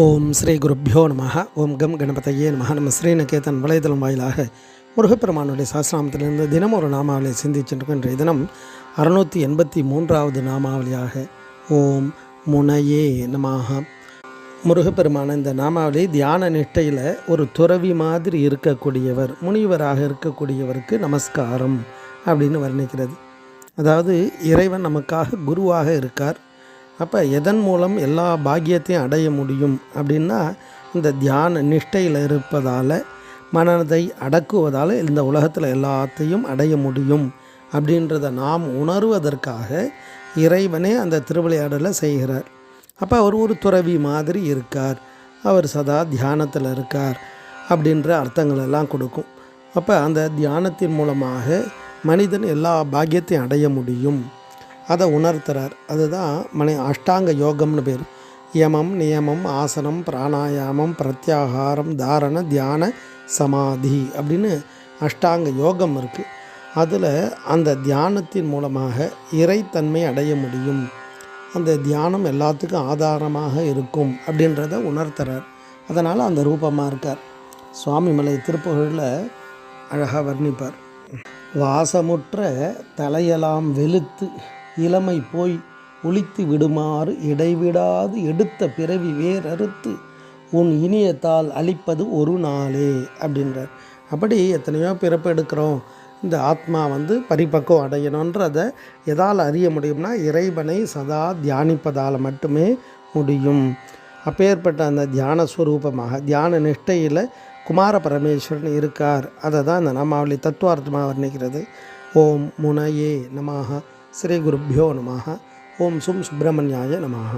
ஓம் ஸ்ரீ குருப்யோ நம ஓம் கம் கணபதையே நம நம்ம ஸ்ரீநகேதன் வலைதளம் வாயிலாக முருகப்பெருமானுடைய சாஸ்திராமத்திலிருந்து தினம் ஒரு நாமாவளி சிந்திச்சென்றுகின்ற தினம் அறுநூற்றி எண்பத்தி மூன்றாவது நாமாவளியாக ஓம் முனையே நமாக முருகப்பெருமான இந்த நாமாவளி தியான நிஷ்டையில் ஒரு துறவி மாதிரி இருக்கக்கூடியவர் முனிவராக இருக்கக்கூடியவருக்கு நமஸ்காரம் அப்படின்னு வர்ணிக்கிறது. அதாவது இறைவன் நமக்காக குருவாக இருக்கார். அப்போ எதன் மூலம் எல்லா பாக்கியத்தையும் அடைய முடியும் அப்படின்னா இந்த தியான நிஷ்டையில் இருப்பதால் மனதை அடக்குவதால் இந்த உலகத்தில் எல்லாத்தையும் அடைய முடியும் அப்படின்றத நாம் உணர்வதற்காக இறைவனே அந்த திருவிளையாடலை செய்கிறார். அப்போ அவர் ஒரு துறவி மாதிரி இருக்கார். அவர் சதா தியானத்தில் இருக்கார் அப்படின்ற அர்த்தங்கள் எல்லாம் கொடுக்கும். அப்போ அந்த தியானத்தின் மூலமாக மனிதன் எல்லா பாக்கியத்தையும் அடைய முடியும். அதை உணர்த்துறார். அதுதான் மனை அஷ்டாங்க யோகம்னு பேர். யமம் நியமம் ஆசனம் பிராணாயாமம் பிரத்யாகாரம் தாரண தியான சமாதி அப்படின்னு அஷ்டாங்க யோகம் இருக்குது அதில் அந்த தியானத்தின் மூலமாக இறைத்தன்மை அடைய முடியும். அந்த தியானம் எல்லாத்துக்கும் ஆதாரமாக இருக்கும் அப்படின்றத உணர்த்துறார். அதனால் அந்த ரூபமாக இருக்கார். சுவாமிமலை திருப்புகழில் அழகாக வர்ணிப்பார். வாசமுற்ற தலையெல்லாம் வெளுத்து இளமை போய் ஒளித்து விடுமாறு இடைவிடாது எடுத்த பிறவி வேறறுத்து உன் இனியத்தால் அழிப்பது ஒரு நாளே அப்படின்றார். அப்படி எத்தனையோ பிறப்பு எடுக்கிறோம். இந்த ஆத்மா வந்து பரிபக்குவம் அடையணுன்றதை எதால் அறிய முடியும்னா இறைவனை சதா தியானிப்பதால் மட்டுமே முடியும். அப்பேற்பட்ட அந்த தியான ஸ்வரூபமாக தியான நிஷ்டையில் குமார பரமேஸ்வரன் இருக்கார். அதை தான் இந்த நாமாவளி தத்துவார்த்தமாக வர்ணிக்கிறது. ஓம் முனையே நமாக ஸ்ரீ குருப்பியோ நமாக ஓம் சும் சுப்பிரமணியாய நமாக